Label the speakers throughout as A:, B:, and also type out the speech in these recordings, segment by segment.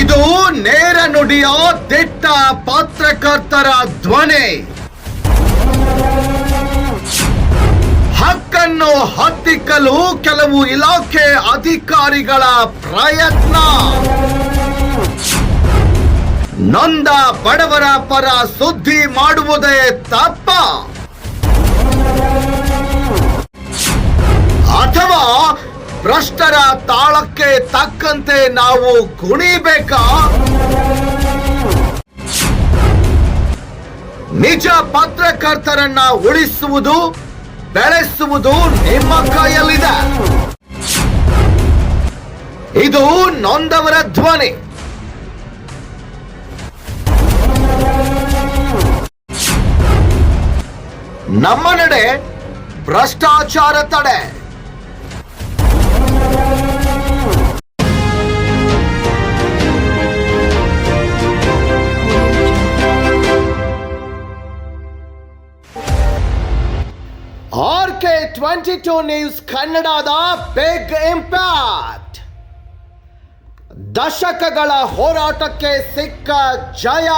A: ಇದು ನೇರ ನುಡಿಯ ದಿಟ್ಟ ಪತ್ರಕರ್ತರ ಧ್ವನಿ. ಹಕ್ಕನ್ನು ಹತ್ತಿಕ್ಕಲು ಕೆಲವು ಇಲಾಖೆ ಅಧಿಕಾರಿಗಳ ಪ್ರಯತ್ನ. ನೊಂದ ಬಡವರ ಪರ ಸುದ್ದಿ ಮಾಡುವುದೇ ತಪ್ಪ. ಭ್ರಷ್ಟರ ತಾಳಕ್ಕೆ ತಕ್ಕಂತೆ ನಾವು ಕುಣಿಬೇಕಾ? ನಿಜ ಪತ್ರಕರ್ತರನ್ನ ಉಳಿಸುವುದು, ಬೆಳೆಸುವುದು ನಿಮ್ಮ ಕೈಯಲ್ಲಿದೆ. ಇದು ನೊಂದವರ ಧ್ವನಿ. ನಮ್ಮ ನಡೆ ಭ್ರಷ್ಟಾಚಾರ ತಡೆ. ಟ್ವೆಂಟಿ ಟೂ ನ್ಯೂಸ್ ಕನ್ನಡದ ಬಿಗ್ ಇಂಪ್ಯಾಕ್ಟ್ ದಶಕಗಳ ಹೋರಾಟಕ್ಕೆ ಸಿಕ್ಕ ಜಯ.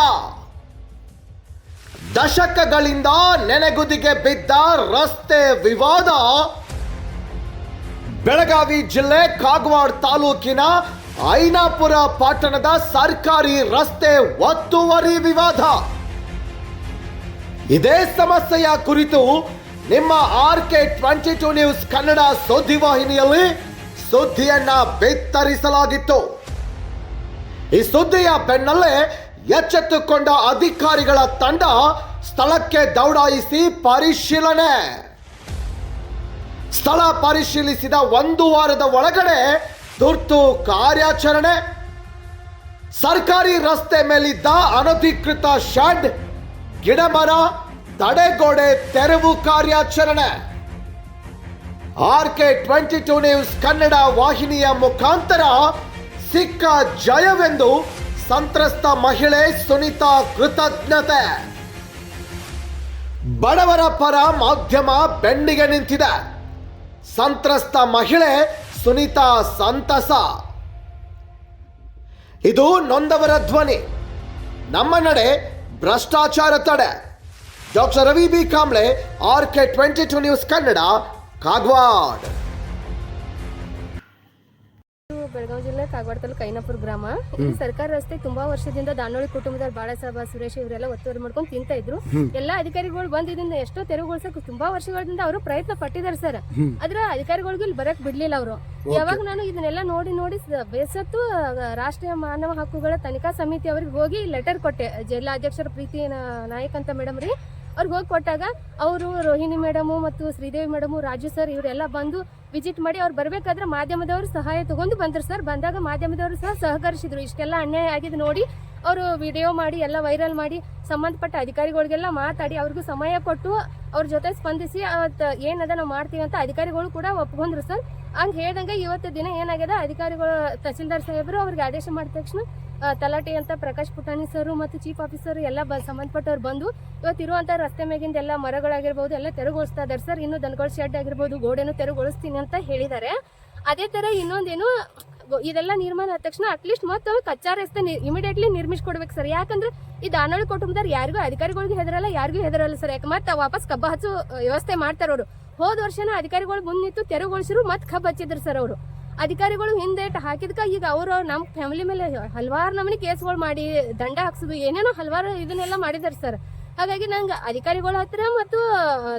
A: ದಶಕಗಳಿಂದ ನೆನೆಗುದಿಗೆ ಬಿದ್ದ ರಸ್ತೆ ವಿವಾದ. ಬೆಳಗಾವಿ ಜಿಲ್ಲೆ ಕಾಗವಾಡ ತಾಲೂಕಿನ ಐನಾಪುರ ಪಟ್ಟಣದ ಸರ್ಕಾರಿ ರಸ್ತೆ ಒತ್ತುವರಿ ವಿವಾದ. ಇದೇ ಸಮಸ್ಯೆಯ ಕುರಿತು ನಿಮ್ಮ R K twenty two news Kannada ಸುದ್ದಿವಾಹಿನಿಯಲ್ಲಿ ಸುದ್ದಿಯನ್ನ ಬಿತ್ತರಿಸಲಾಗಿತ್ತು. ಈ ಸುದ್ದಿಯ ಬೆನ್ನಲ್ಲೇ ಎಚ್ಚೆತ್ತುಕೊಂಡ ಅಧಿಕಾರಿಗಳ ತಂಡ ಸ್ಥಳಕ್ಕೆ ದೌಡಾಯಿಸಿ ಪರಿಶೀಲನೆ. ಸ್ಥಳ ಪರಿಶೀಲಿಸಿದ ಒಂದು ವಾರದ ಒಳಗಡೆ ತುರ್ತು ಕಾರ್ಯಾಚರಣೆ. ಸರ್ಕಾರಿ ರಸ್ತೆ ಮೇಲಿದ್ದ ಅನಧಿಕೃತ ಶೆಡ್, ಗಿಡಮರ ತಡೆಗೋಡೆ ತೆರವು ಕಾರ್ಯಾಚರಣೆ. R K twenty two news Kannada ವಾಹಿನಿಯ ಮುಖಾಂತರ ಸಿಕ್ಕ ಜಯವೆಂದು ಸಂತ್ರಸ್ತ ಮಹಿಳೆ ಸುನೀತಾ ಕೃತಜ್ಞತೆ. ಬಡವರ ಪರ ಮಾಧ್ಯಮ ಬೆನ್ನಿಗೆ ನಿಂತಿದೆ. ಸಂತ್ರಸ್ತ ಮಹಿಳೆ ಸುನೀತಾ ಸಂತಸ. ಇದು ನೊಂದವರ ಧ್ವನಿ. ನಮ್ಮ ನಡೆ ಭ್ರಷ್ಟಾಚಾರ ತಡೆ. Doctor Ravi B. Kamble R K twenty two news Kannada Kagwad.
B: Belagavi ಜಿಲ್ಲೆ ಕಾಗವಾಡ ತಾಲೂಕು ಐನಾಪುರ ಗ್ರಾಮ. ಇಲ್ಲಿ ಸರ್ಕಾರ ರಸ್ತೆ ತುಂಬಾ ವರ್ಷದಿಂದ ದಾನೋಳಿ ಕುಟುಂಬದ ಬಾಳಸಾಬ ಸುರೇಶ್ ಇವರೆಲ್ಲ ಒತ್ತುವರಿ ಮಾಡ್ಕೊಂಡು ತಿಂತ ಇದ್ರು. ಎಲ್ಲಾ ಅಧಿಕಾರಿಗಳು ಬಂದ್ ಇದನ್ನ ಎಷ್ಟೋ ತೆರವುಗೊಳಿಸಕ್ ತುಂಬಾ ವರ್ಷಗಳಿಂದ ಅವರು ಪ್ರಯತ್ನ ಪಟ್ಟಿದ್ದಾರೆ ಸರ್. ಆದ್ರೆ ಅಧಿಕಾರಿಗಳಿಗೆ ಇಲ್ಲಿ ಬರಕ್ ಬಿಡ್ಲಿಲ್ಲ ಅವರು. ಯಾವಾಗ ನಾನು ಇದನ್ನೆಲ್ಲ ನೋಡಿ ನೋಡಿ ಬೇಸತ್ತು ರಾಷ್ಟ್ರೀಯ ಮಾನವ ಹಕ್ಕುಗಳ ತನಿಖಾ ಸಮಿತಿ ಅವ್ರಿಗೆ ಹೋಗಿ ಲೆಟರ್ ಕೊಟ್ಟೆ. ಜಿಲ್ಲಾಧ್ಯಕ್ಷರ ಪ್ರೀತಿ ನಾ- ನಾಯಕ್ ಅಂತ ಮೇಡಮ್ ರೀ. ಅವ್ರಿಗೆ ಹೋಗಿ ಕೊಟ್ಟಾಗ ಅವರು ರೋಹಿಣಿ ಮೇಡಮು ಮತ್ತು ಶ್ರೀದೇವಿ ಮೇಡಮು, ರಾಜು ಸರ್ ಇವರೆಲ್ಲ ಬಂದು ವಿಸಿಟ್ ಮಾಡಿ ಅವ್ರು ಬರಬೇಕಾದ್ರೆ ಮಾಧ್ಯಮದವರು ಸಹಾಯ ತಗೊಂಡು ಬಂದರು ಸರ್. ಬಂದಾಗ ಮಾಧ್ಯಮದವರು ಸಹ ಸಹಕರಿಸಿದ್ರು. ಇಷ್ಟೆಲ್ಲ ಅನ್ಯಾಯ ಆಗಿದೆ ನೋಡಿ ಅವರು ವಿಡಿಯೋ ಮಾಡಿ, ಎಲ್ಲ ವೈರಲ್ ಮಾಡಿ, ಸಂಬಂಧಪಟ್ಟ ಅಧಿಕಾರಿಗಳಿಗೆಲ್ಲ ಮಾತಾಡಿ ಅವ್ರಿಗೂ ಸಮಯ ಕೊಟ್ಟು ಅವ್ರ ಜೊತೆ ಸ್ಪಂದಿಸಿ ಏನದ ನಾವು ಮಾಡ್ತೀವಿ ಅಂತ ಅಧಿಕಾರಿಗಳು ಕೂಡ ಒಪ್ಕೊಂಡ್ರು ಸರ್. ಹಂಗೆ ಹೇಳ್ದಂಗೆ ಇವತ್ತು ದಿನ ಏನಾಗ್ಯದ ಅಧಿಕಾರಿಗಳು, ತಹಸೀಲ್ದಾರ್ ಸಾಹೇಬರು ಅವ್ರಿಗೆ ಆದೇಶ ಮಾಡಿದ ತಕ್ಷಣ ತಲಾಟೆ ಅಂತ ಪ್ರಕಾಶ್ ಪುಟಾಣಿ ಸರ್ ಮತ್ತು ಚೀಫ್ ಆಫೀಸರ್ ಎಲ್ಲ ಬ, ಸಂಬಂಧಪಟ್ಟವ್ರು ಬಂದು ಇವತ್ತು ಇರುವಂಥ ರಸ್ತೆ ಮೇಗಿಂದ ಎಲ್ಲ ಮರಗಳಾಗಿರ್ಬೋದು, ಎಲ್ಲ ತೆರವುಗೊಳಿಸ್ತಾ ಇದಾರೆ ಸರ್. ಇನ್ನು ದನಗಳ ಶೆಡ್ ಆಗಿರ್ಬೋದು, ಗೋಡೆನು ತೆರವುಗೊಳಿಸ್ತೀನಿ ಅಂತ ಹೇಳಿದ್ದಾರೆ. ಅದೇ ಥರ ಇನ್ನೊಂದೇನು ಇದೆಲ್ಲ ನಿರ್ಮಾಣ ಆದ ತಕ್ಷಣ ಅಟ್ಲೀಸ್ಟ್ ಮತ್ತೆ ಕಚ್ಚಾ ರಸ್ತೆ ಇಮಿಡಿಯೇಟ್ಲಿ ನಿರ್ಮಿಸ್ಕೊಡ್ಬೇಕು ಸರ್. ಯಾಕಂದ್ರೆ ಈ ದಾನೋಳಿ ಕುಟುಂಬದವ್ರು ಯಾರಿಗೂ ಅಧಿಕಾರಿಗಳಿಗೆ ಹೆದರಲ್ಲ, ಯಾರಿಗೂ ಹೆದರಲ್ಲ ಸರ್. ಯಾಕೆ ಮತ್ತೆ ವಾಪಸ್ ಕಬ್ಬ ಹಚ್ಚು ವ್ಯವಸ್ಥೆ ಮಾಡ್ತಾರೆ ಅವರು. ಹೋದ ವರ್ಷನ ಅಧಿಕಾರಿಗಳು ಮುಂದೆ ನಿಂತು ತೆರವುಗೊಳಿಸಿರು, ಮತ್ತೆ ಕಬ್ಬು ಹಚ್ಚಿದ್ರು ಸರ್ ಅವರು. ಅಧಿಕಾರಿಗಳು ಹಿಂದೆ ಹಾಕಿದ್ಕ ಈಗ ಅವರು ನಮ್ಮ ಫ್ಯಾಮಿಲಿ ಮೇಲೆ ಹಲವಾರು ನಮೂನಿ ಕೇಸ್ಗಳು ಮಾಡಿ ದಂಡ ಹಾಕ್ಸೋದು ಏನೇನೋ ಹಲವಾರು ಇದನ್ನೆಲ್ಲ ಮಾಡಿದಾರೆ ಸರ್. ಹಾಗಾಗಿ ನಂಗೆ ಅಧಿಕಾರಿಗಳ ಹತ್ರ ಮತ್ತು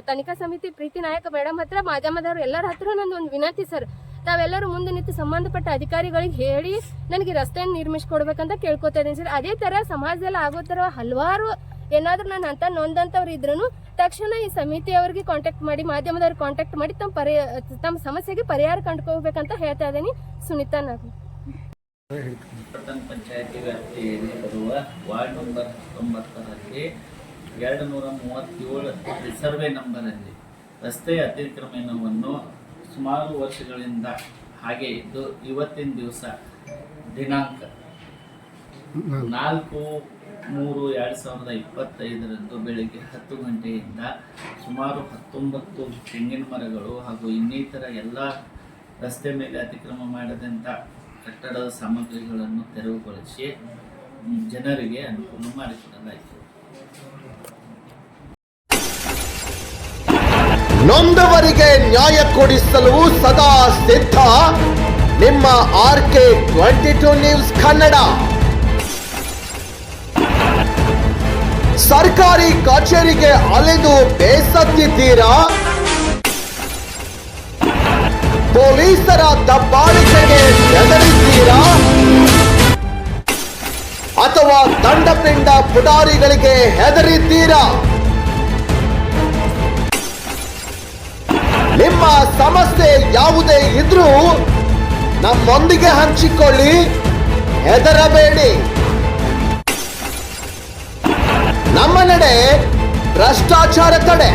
B: ತನಿಖಾ ಸಮಿತಿ ಪ್ರೀತಿ ನಾಯಕ ಮೇಡಮ್ ಹತ್ರ, ಮಾಧ್ಯಮದವರು ಎಲ್ಲರ ಹತ್ರ ನಂದು ಒಂದು ವಿನಂತಿ ಸರ್. ತಾವೆಲ್ಲರೂ ಮುಂದೆ ನಿಂತು ಸಂಬಂಧಪಟ್ಟ ಅಧಿಕಾರಿಗಳಿಗೆ ಹೇಳಿ, ನನಗೆ ರಸ್ತೆಯನ್ನು ನಿರ್ಮಿಸ್ಕೊಡ್ಬೇಕಂತ ಕೇಳ್ಕೊತಾ ಇದ್ದೀನಿ ಸರ್. ಅದೇ ತರ ಸಮಾಜದಲ್ಲಿ ಆಗೋ ತರ ಹಲವಾರು ಏನಾದ್ರೂ ನಾನು ಅಂತ ನೊಂದಂಥವ್ರು ಇದ್ರೂ ತಕ್ಷಣ ಈ ಸಮಿತಿಯವರಿಗೆ ಕಾಂಟ್ಯಾಕ್ಟ್ ಮಾಡಿ ಮಾಧ್ಯಮದವ್ರಿಗೆ ಕಾಂಟ್ಯಾಕ್ಟ್ ಮಾಡಿ ತಮ್ಮ ಪರಿ ತಮ್ಮ ಸಮಸ್ಯೆಗೆ ಪರಿಹಾರ ಕಂಡುಕೋಬೇಕಂತ ಹೇಳ್ತಾ ಇದ್ದೀನಿ. ಸುನೀತಾ ನಾನು
C: ಪಟ್ಟಣ ಪಂಚಾಯತಿ ವ್ಯಾಪ್ತಿಯಲ್ಲಿ ಬರುವ ವಾರ್ಡ್ ನಂಬರ್ ಹತ್ತೊಂಬತ್ತರಲ್ಲಿ ಎರಡು ನೂರ ಮೂವತ್ತೇಳು ರಿಸರ್ವೆ ನಂಬರಲ್ಲಿ ರಸ್ತೆ ಅತಿಕ್ರಮಣವನ್ನು ಸುಮಾರು ವರ್ಷಗಳಿಂದ ಹಾಗೆ ಇದ್ದು ಇವತ್ತಿನ ದಿವಸ ದಿನಾಂಕ ನಾಲ್ಕು ಮೂರು ಎರಡು ಸಾವಿರದ ಇಪ್ಪತ್ತೈದರಂದು ಬೆಳಗ್ಗೆ ಹತ್ತು ಗಂಟೆಯಿಂದ ಸುಮಾರು ಹತ್ತೊಂಬತ್ತು ತೆಂಗಿನ ಮರಗಳು ಹಾಗೂ ಇನ್ನಿತರ ಎಲ್ಲ ರಸ್ತೆ ಮೇಲೆ ಅತಿಕ್ರಮ ಮಾಡದಂಥ ಕಟ್ಟಡದ ಸಾಮಗ್ರಿಗಳನ್ನು ತೆರವುಗೊಳಿಸಿ ಜನರಿಗೆ ಅನುಕೂಲ ಮಾಡಿಕೊಡಲಾಯಿತು.
A: ನೊಂದವರಿಗೆ ನ್ಯಾಯ ಕೊಡಿಸಲು ಸದಾ ಸಿದ್ಧ ನಿಮ್ಮ R K twenty two news Kannada. ಸರ್ಕಾರಿ ಕಚೇರಿಗೆ ಅಲೆದು ಬೇಸತ್ತಿದ್ದೀರಾ? ಪೊಲೀಸರ ದಬ್ಬಾಳಿಕೆಗೆ ಹೆದರಿದ್ದೀರಾ ಅಥವಾ ದಂಡಪಿಂಡ ಪುಡಾರಿಗಳಿಗೆ ಹೆದರಿದ್ದೀರಾ? ನಿಮ್ಮ ಸಮಸ್ಯೆ ಯಾವುದೇ ಇದ್ರೂ ನಮ್ಮೊಂದಿಗೆ ಹಂಚಿಕೊಳ್ಳಿ. ಹೆದರಬೇಡಿ. ನಮ್ಮ ನಡೆ ಭ್ರಷ್ಟಾಚಾರ ತಡೆ.